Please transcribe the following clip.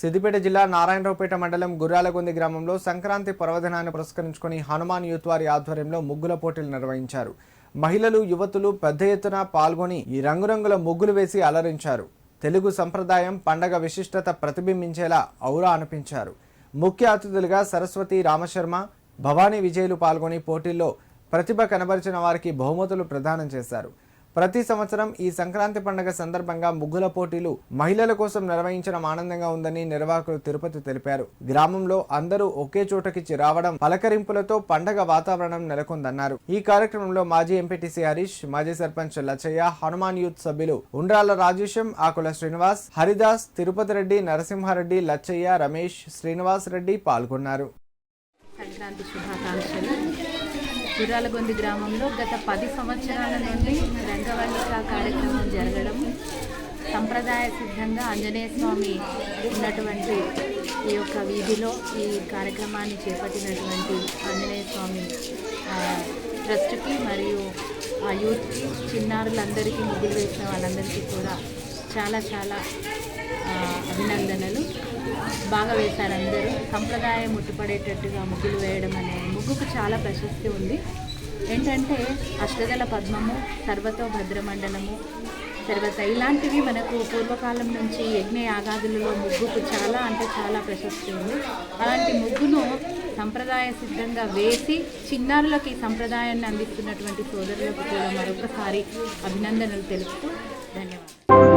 సిద్దిపేట జిల్లా నారాయణరావుపేట మండలం గుర్రాలగొంది గ్రామంలో సంక్రాంతి పర్వదినాన్ని పురస్కరించుకొని హనుమాన్ యూత్ వారి ఆధ్వర్యంలో ముగ్గుల పోటీలు నిర్వహించారు. మహిళలు యువతులు పెద్ద ఎత్తున పాల్గొని ఈ రంగురంగుల ముగ్గులు వేసి అలరించారు. తెలుగు సంప్రదాయం పండగ విశిష్టత ప్రతిబింబించేలా ఔరా అనిపించారు. ముఖ్య అతిథులుగా సరస్వతి రామశర్మ భవానీ విజయులు పాల్గొని పోటీల్లో ప్రతిభ కనబరిచిన వారికి బహుమతులు ప్రదానం చేశారు. ప్రతి సంవత్సరం ఈ సంక్రాంతి పండుగ సందర్భంగా ముగ్గుల పోటీలు మహిళల కోసం నిర్వహించడం ఆనందంగా ఉందని నిర్వాహకులు తిరుపతి తెలిపారు. గ్రామంలో అందరూ ఒకే చోటకి రావడం పలకరింపులతో పండగ వాతావరణం నెలకొందన్నారు. ఈ కార్యక్రమంలో మాజీ ఎంపీటీసీ హరీష్ మాజీ సర్పంచ్ లచ్చయ్య హనుమాన్ యూత్ సభ్యులు ఉండ్రాల రాజేశం ఆకుల శ్రీనివాస్ హరిదాస్ తిరుపతి రెడ్డి నరసింహారెడ్డి లచ్చయ్య రమేష్ శ్రీనివాస్ రెడ్డి పాల్గొన్నారు. సంక్రాంతి శుభాకాంక్షలు. గుర్రాలగొంది గ్రామంలో గత పది సంవత్సరాల నుండి రంగవల్లిక కార్యక్రమం జరగడం సంప్రదాయ సిద్ధంగా ఆంజనేయ స్వామి ఉన్నటువంటి ఈ యొక్క వీధిలో ఈ కార్యక్రమాన్ని చేపట్టినటువంటి ఆంజనేయ స్వామి ట్రస్ట్కి మరియు ఆ యూత్కి చిన్నారులందరికీ ముగ్గులు వేసిన వాళ్ళందరికీ కూడా చాలా చాలా అభినందనలు. బాగా వేశారు అందరూ. సంప్రదాయం ముట్టుపడేటట్టుగా ముగ్గులు వేయడం అనే ముగ్గుకు చాలా ప్రశస్తి ఉంది. ఏంటంటే అష్టదళ పద్మము సర్వతో భద్రమండలము తర్వాత ఇలాంటివి మనకు పూర్వకాలం నుంచి యజ్ఞ యాగాదులలో ముగ్గుకు చాలా అంటే చాలా ప్రశస్తి ఉంది. అలాంటి ముగ్గును సంప్రదాయ సిద్ధంగా వేసి చిన్నారులకి సంప్రదాయాన్ని అందిస్తున్నటువంటి సోదరులకు కూడా మరొకసారి అభినందనలు తెలుపుతూ ధన్యవాదాలు.